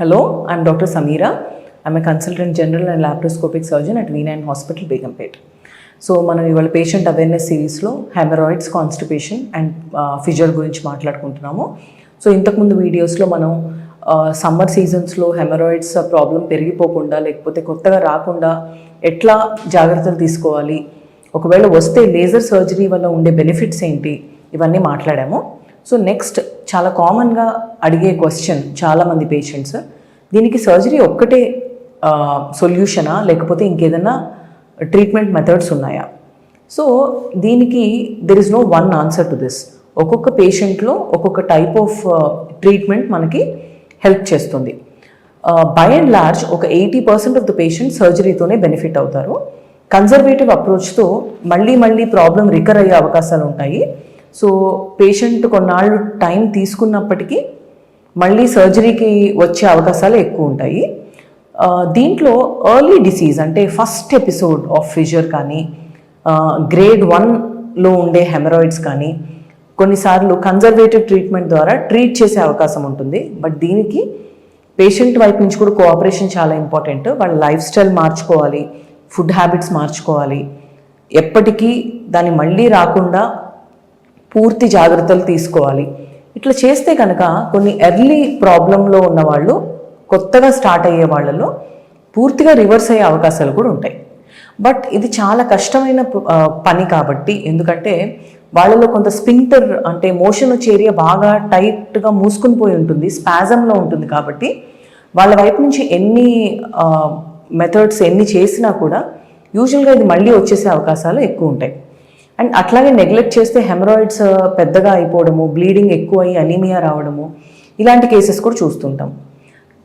Hello, I'm Dr. Samira. I'm a consultant general and laparoscopic surgeon at V9 Hospital, Begumpet. So మనం ఇవాళ patient awareness సిరీస్లో haemorrhoids constipation and fissure గురించి మాట్లాడుకుంటున్నాము so ఇంతకుముందు వీడియోస్లో మనం సమ్మర్ సీజన్స్లో హెమరాయిడ్స్ ప్రాబ్లం పెరిగిపోకుండా లేకపోతే కొత్తగా రాకుండా ఎట్లా జాగ్రత్తలు తీసుకోవాలి ఒకవేళ వస్తే లేజర్ సర్జరీ వల్ల ఉండే బెనిఫిట్స్ ఏంటి ఇవన్నీ మాట్లాడాము సో నెక్స్ట్ చాలా కామన్గా అడిగే క్వశ్చన్ చాలామంది పేషెంట్స్ దీనికి సర్జరీ ఒక్కటే సొల్యూషనా లేకపోతే ఇంకేదన్నా ట్రీట్మెంట్ మెథడ్స్ ఉన్నాయా? సో దీనికి there is no one answer to this ఒక్కొక్క పేషెంట్లో ఒక్కొక్క టైప్ ఆఫ్ ట్రీట్మెంట్ మనకి హెల్ప్ చేస్తుంది. బై అండ్ లార్జ్ ఒక eighty percent of the patient సర్జరీతోనే benefit అవుతారు. కన్జర్వేటివ్ అప్రోచ్తో మళ్ళీ మళ్ళీ ప్రాబ్లం రికర్ అయ్యే అవకాశాలు ఉంటాయి. సో పేషెంట్ కొన్నాళ్ళు టైం తీసుకున్నప్పటికీ మళ్ళీ సర్జరీకి వచ్చే అవకాశాలు ఎక్కువ ఉంటాయి. దీంట్లో ఎర్లీ డిసీజ్ అంటే ఫస్ట్ ఎపిసోడ్ ఆఫ్ ఫిజర్ కానీ గ్రేడ్ వన్లో ఉండే హెమరాయిడ్స్ కానీ కొన్నిసార్లు కన్జర్వేటివ్ ట్రీట్మెంట్ ద్వారా ట్రీట్ చేసే అవకాశం ఉంటుంది. బట్ దీనికి పేషెంట్ వైపు నుంచి కూడా కోఆపరేషన్ చాలా ఇంపార్టెంట్. వాళ్ళ లైఫ్ స్టైల్ మార్చుకోవాలి ఫుడ్ హ్యాబిట్స్ మార్చుకోవాలి. ఎప్పటికీ దాన్ని మళ్ళీ రాకుండా పూర్తి జాగ్రత్తలు తీసుకోవాలి. ఇట్లా చేస్తే కనుక కొన్ని ఎర్లీ ప్రాబ్లంలో ఉన్న వాళ్ళు కొత్తగా స్టార్ట్ అయ్యే వాళ్ళలో పూర్తిగా రివర్స్ అయ్యే అవకాశాలు కూడా ఉంటాయి. బట్ ఇది చాలా కష్టమైన పని కాబట్టి ఎందుకంటే వాళ్ళలో కొంత స్పింక్టర్ అంటే మోషన్ వచ్చే ఏరియా బాగా టైట్గా మూసుకుని పోయి ఉంటుంది స్పాజంలో ఉంటుంది కాబట్టి వాళ్ళ వైపు నుంచి ఎన్ని మెథడ్స్ ఎన్ని చేసినా కూడా యూజువల్గా ఇది మళ్ళీ వచ్చేసే అవకాశాలు ఎక్కువ ఉంటాయి. అండ్ అట్లాగే నెగ్లెక్ట్ చేస్తే హెమరాయిడ్స్ uh, పెద్దగా అయిపోవడము బ్లీడింగ్ ఎక్కువ అయ్యి అనీమియా రావడము ఇలాంటి కేసెస్ కూడా చూస్తుంటాం.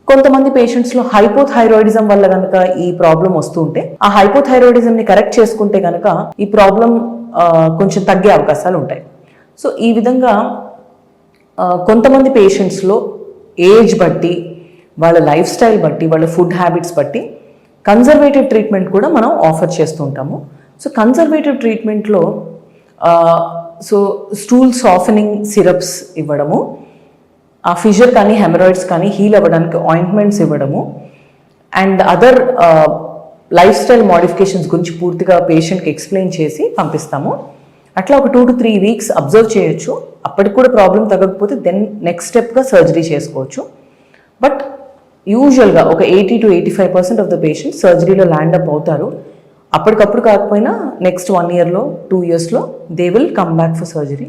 కొంతమంది పేషెంట్స్లో హైపోథైరాయిడిజం వల్ల కనుక ఈ ప్రాబ్లం వస్తుంటే ఆ హైపోథైరాయిడిజంని కరెక్ట్ చేసుకుంటే కనుక ఈ ప్రాబ్లం uh, కొంచెం తగ్గే అవకాశాలు ఉంటాయి. సో ఈ విధంగా uh, కొంతమంది పేషెంట్స్లో ఏజ్ బట్టి వాళ్ళ లైఫ్ స్టైల్ బట్టి వాళ్ళ ఫుడ్ హ్యాబిట్స్ బట్టి కన్జర్వేటివ్ ట్రీట్మెంట్ కూడా మనం ఆఫర్ చేస్తుంటాము సో కన్జర్వేటివ్ ట్రీట్మెంట్లో సో స్టూల్ సాఫెనింగ్ సిరప్స్ ఇవ్వడము ఆ ఫిజర్ కానీ హెమరాయిడ్స్ కానీ హీల్ అవ్వడానికి ఆయింట్మెంట్స్ ఇవ్వడము and other lifestyle modifications గురించి పూర్తిగా పేషెంట్కి ఎక్స్ప్లెయిన్ చేసి పంపిస్తాము. అట్లా ఒక two to three weeks observe చేయొచ్చు. అప్పటికి కూడా ప్రాబ్లం తగ్గకపోతే దెన్ నెక్స్ట్ స్టెప్గా సర్జరీ చేసుకోవచ్చు. బట్ యూజువల్గా ఒక eighty to eighty five percent of the patient సర్జరీలో land up అవుతారు. అప్పటికప్పుడు కాకపోయినా నెక్స్ట్ వన్ ఇయర్లో టూ ఇయర్స్లో they will come back for surgery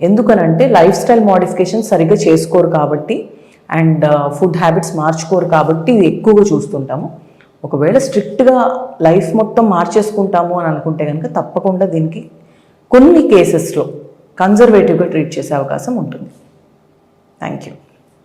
ఎందుకనంటే లైఫ్ స్టైల్ మోడిఫికేషన్ సరిగ్గా చేసుకోరు కాబట్టి అండ్ ఫుడ్ హ్యాబిట్స్ మార్చుకోరు కాబట్టి ఇది ఎక్కువగా చూస్తుంటాము. ఒకవేళ స్ట్రిక్ట్గా లైఫ్ మొత్తం మార్చేసుకుంటాము అని అనుకుంటే కనుక తప్పకుండా దీనికి కొన్ని కేసెస్లో కన్జర్వేటివ్గా ట్రీట్ చేసే అవకాశం ఉంటుంది. Thank you